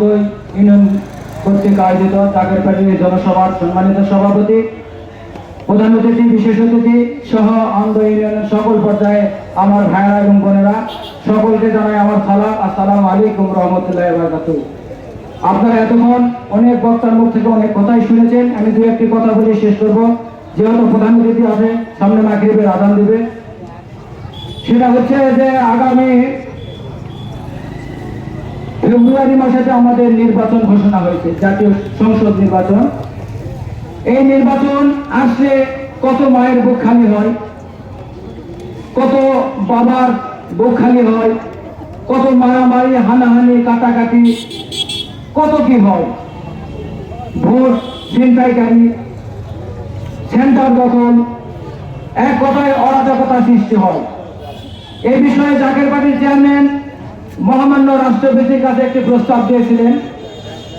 আন্দোলন ইউনিয়ন কর্তৃক আয়োজিত জাকের পার্টির জনসভার সম্মানিত সভাপতি, প্রধান অতিথি, বিশেষ অতিথি সহ আন্দ ইউনিয়নের সকল পর্যায়ে আমার ভাইয়েরা এবং বোনেরা, সকলকে জানাই আমার সালাম। আসসালামু আলাইকুম রহমতুল্লাহ বারকাতু আপনারা এতক্ষণ অনেক বক্তার মুখ থেকে অনেক কথাই শুনেছেন। আমি দু একটি কথা বলে শেষ করব। যেহেতু প্রধান অতিথি আছে সামনে মাগরিবের আদান দেবে। সেটা হচ্ছে যে আগামী ফেব্রুয়ারি মাসেতে আমাদের নির্বাচন ঘোষণা হয়েছে, জাতীয় সংসদ নির্বাচন। এই নির্বাচন আসলে কত মায়ের বুক খালি হয়, কত বাবার বুক খালি হয়, কত মারামারি, হানাহানি, কাটাকাটি, কত কি হয়? ভোট, ছিনতাইকারী, সেন্টার দখল, এক কথায় অরাজকতা সৃষ্টি হয়। এই বিষয়ে জাকের পার্টির চেয়ারম্যান মহামান্য রাষ্ট্রপতির কাছে একটি প্রস্তাব দিয়েছিলেন।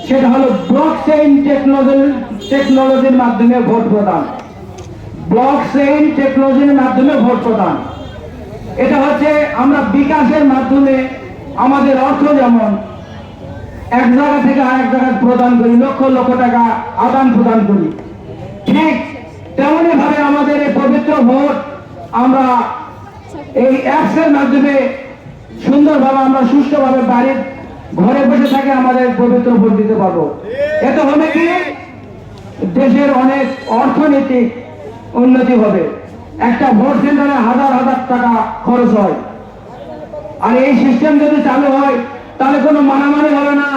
সেটা হলো ব্লক চেইন টেকনোলজি টেকনোলজির মাধ্যমে ভোট প্রদান। ব্লক চেইন টেকনোলজির মাধ্যমে ভোট প্রদান। এটা হচ্ছে আমরা বিকাশের মাধ্যমে আমাদের অর্থ যেমন এক জায়গা থেকে আরেক জায়গায় প্রদান করি, লক্ষ লক্ষ টাকা আদান প্রদান করি। ঠিক তেমনি ভাবে আমাদের এই পবিত্র ভোট আমরা এই অ্যাপসের মাধ্যমে সুন্দরভাবে আমরা সুষ্ঠুভাবে বাড়ির ঘরে বসে থাকে আমাদের পবিত্র ভোট দিতে পারব। এতে হবে কি? দেশের অনেক অর্থনৈতিক উন্নতি হবে। একটা ভোট সেন্টারে হাজার হাজার টাকা খরচ হয়। আর এই সিস্টেম যদি চালু হয়, তাহলে কোনো মানামানি হবে না।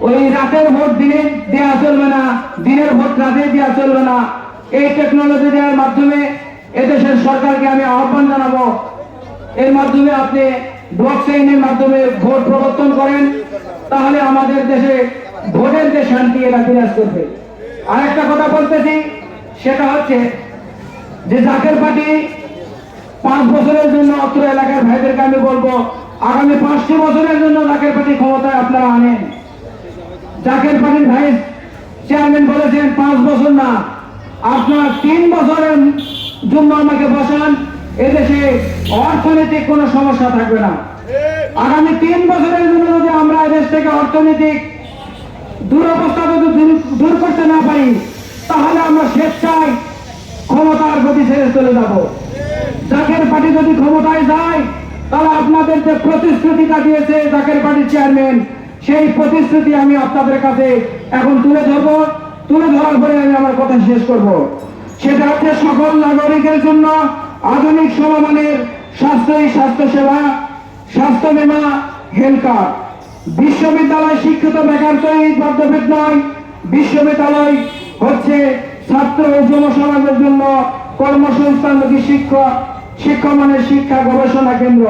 ওই রাতের ভোট দিনে দেওয়া চলবে না, দিনের ভোট রাতে দেওয়া চলবে না। এই টেকনোলজি দেওয়ার মাধ্যমে এদেশের সরকারকে আমি আহ্বান জানাব। এর মাধ্যমে আপনি ব্লক চেইনের মাধ্যমে ভোট প্রবর্তন করেন, তাহলে আমাদের দেশে ভোটের যে শান্তি এটা বিরাজ করবে। আরেকটা কথা বলতেছি, সেটা হচ্ছে যে জাকের পার্টি পাঁচ বছরের জন্য অত্র এলাকার ভাইদেরকে আমি বলব, আগামী পাঁচটি বছরের জন্য জাকের পার্টি ক্ষমতায় আপনারা আনেন। জাকের পার্টির ভাইস চেয়ারম্যান বলেছেন, পাঁচ বছর না, আপনারা তিন বছরের জন্য আমাকে বসান। এদেশে অর্থনৈতিক কোনো সমস্যা থাকবে না। আগামী তিন বছরের জন্য যদি আমরা এদেশ থেকে অর্থনৈতিক দুরবস্থা যদি দূর- করতে না পারি, তাহলে আমরা স্বেচ্ছায় ক্ষমতার গতি ছেড়ে চলে যাব। জাকের পার্টি যদি ক্ষমতায় যায়, তাহলে আপনাদের যে প্রতিশ্রুতিটা দিয়েছে জাকের পার্টির চেয়ারম্যান, সেই প্রতিশ্রুতি আমি আপনাদের কাছে এখন তুলে ধরবো। তুলে ধরার পরে আমি আমার কথা শেষ করব। সেটা হচ্ছে সকল নাগরিকের জন্য আধুনিক সমমানের স্বাস্থ্যই স্বাস্থ্যসেবা স্বাস্থ্য বিমা হেলথ কার্ড বিশ্ববিদ্যালয় শিক্ষিত বেকার তৈরি পদ্ধতির নয়, বিশ্ববিদ্যালয় হচ্ছে ছাত্র ও যুব সমাজের জন্য কর্মসংস্থানমুখী শিক্ষা, শিক্ষামানের শিক্ষা গবেষণা কেন্দ্র।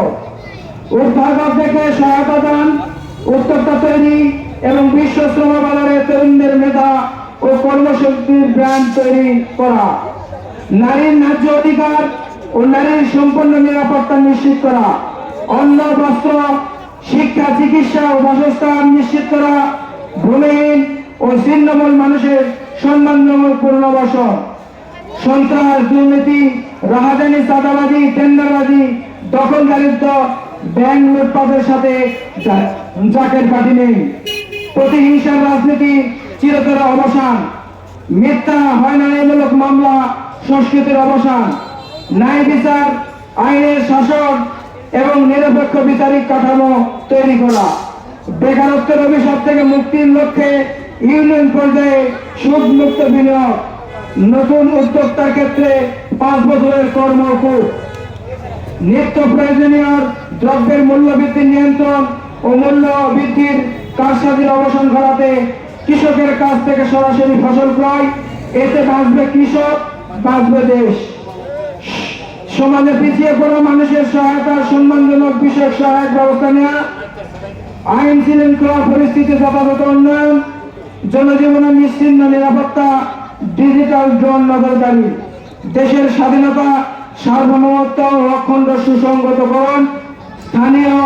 উদ্ভাবক থেকে সহায়তা দান, উদ্যোক্তা তৈরি এবং বিশ্ব শ্রম বাজারে তরুণদের মেধা ও কর্মশক্তির ব্র্যান্ড তৈরি করা। নারীর ন্যায্য অধিকার নারীর সম্পূর্ণ নিরাপত্তা নিশ্চিত করা, অন্ন, বস্ত্র, শিক্ষা, চিকিৎসা ও বাসস্থান নিশ্চিত করা, ভূমিহীন ও ছিন্নমূল মানুষের সম্মানজনক পুনর্বাসন। সন্ত্রাস, দুর্নীতি, রাহাজানি, চাঁদাবাজি, টেন্ডারবাজি, দখলদারিত্ব, ব্যাংক লুটপাটের সাথে জাকের পার্টি নেই। প্রতিহিংসার রাজনীতি চিরতর অবসান। মিথ্যা হয়রানিমূলক মামলা, সংস্কৃতির অবসান। ন্যায় বিচার, আইনের শাসন এবং নিরপেক্ষ বিচারিক কাঠামো তৈরি করা। বেকারত্বের অভিশাপ থেকে মুক্তির লক্ষ্যে ইউনিয়ন পর্যায়ে সুদ মুক্ত বিনিয়োগ। নতুন উদ্যোক্তার ক্ষেত্রে পাঁচ বছরের কর্মকূপ। নিত্য প্রয়োজনীয় দ্রব্যের মূল্য বৃদ্ধির নিয়ন্ত্রণ ও মূল্য বৃদ্ধির কারসাজির অবসান ঘটাতে কৃষকের কাছ থেকে সরাসরি ফসল ক্রয়। এতে বাঁচবে কৃষক, বাঁচবে দেশ। সমাজে পিছিয়ে পড়া মানুষের সহায়তা সম্মানজনক বিষয়ক সহায়ক ব্যবস্থা নেওয়া আইন শৃঙ্খলা পরিস্থিতি যথাযথ উন্নয়ন জনজীবনের নিশ্চিন্ন নিরাপত্তা ডিজিটাল ড্রোন নজরদারি, দেশের স্বাধীনতা, সার্বভৌমত্ব ও অখণ্ড সুসংগতকরণ, স্থানীয়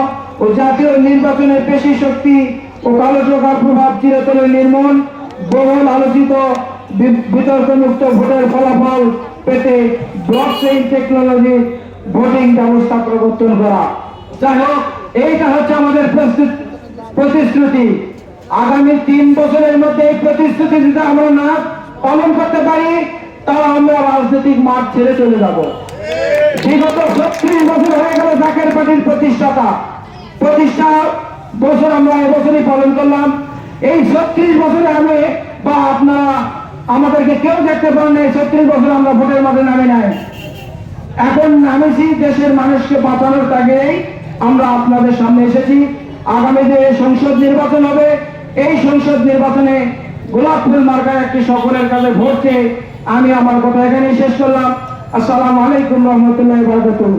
ও জাতীয় নির্বাচনের পেশি শক্তি ও কালো টাকার প্রভাব চিরতরে নির্মূল, বহুল আলোচিত বিতর্কমুক্ত ভোটের ফলাফল পেতে ব্লক চেইন টেকনোলজি ভোটিং ব্যবস্থা প্রবর্তন করা। যাই হোক, এইটা হচ্ছে আমাদের প্রতিশ্রুতি। আগামী তিন বছরের মধ্যে এই প্রতিশ্রুতি যদি আমরা না পালন করতে পারি, তাহলে আমরা রাজনৈতিক মাঠ ছেড়ে চলে যাব। বিগত ছত্রিশ বছর হয়ে গেল জাকের পার্টির প্রতিষ্ঠাতা। প্রতিষ্ঠা বছর আমরা এবছরই পালন করলাম। এই ছত্রিশ বছরে আমি বা আপনারা আমাদেরকে কেউ দেখতে পারেন এই ছত্রিশ বছর আমরা ভোটের মাঠে নামে নাই। এখন নামেছি দেশের মানুষকে বাঁচানোর তাগেই আমরা আপনাদের সামনে এসেছি। আগামী যে সংসদ নির্বাচন হবে, এই সংসদ নির্বাচনে গোলাপ ফুল মার্কায় একটি সকলের কাছে ভোট চেয়ে আমি আমার কথা এখানেই শেষ করলাম। আসসালামু আলাইকুম রহমতুল্লাহ বারকাতুহ।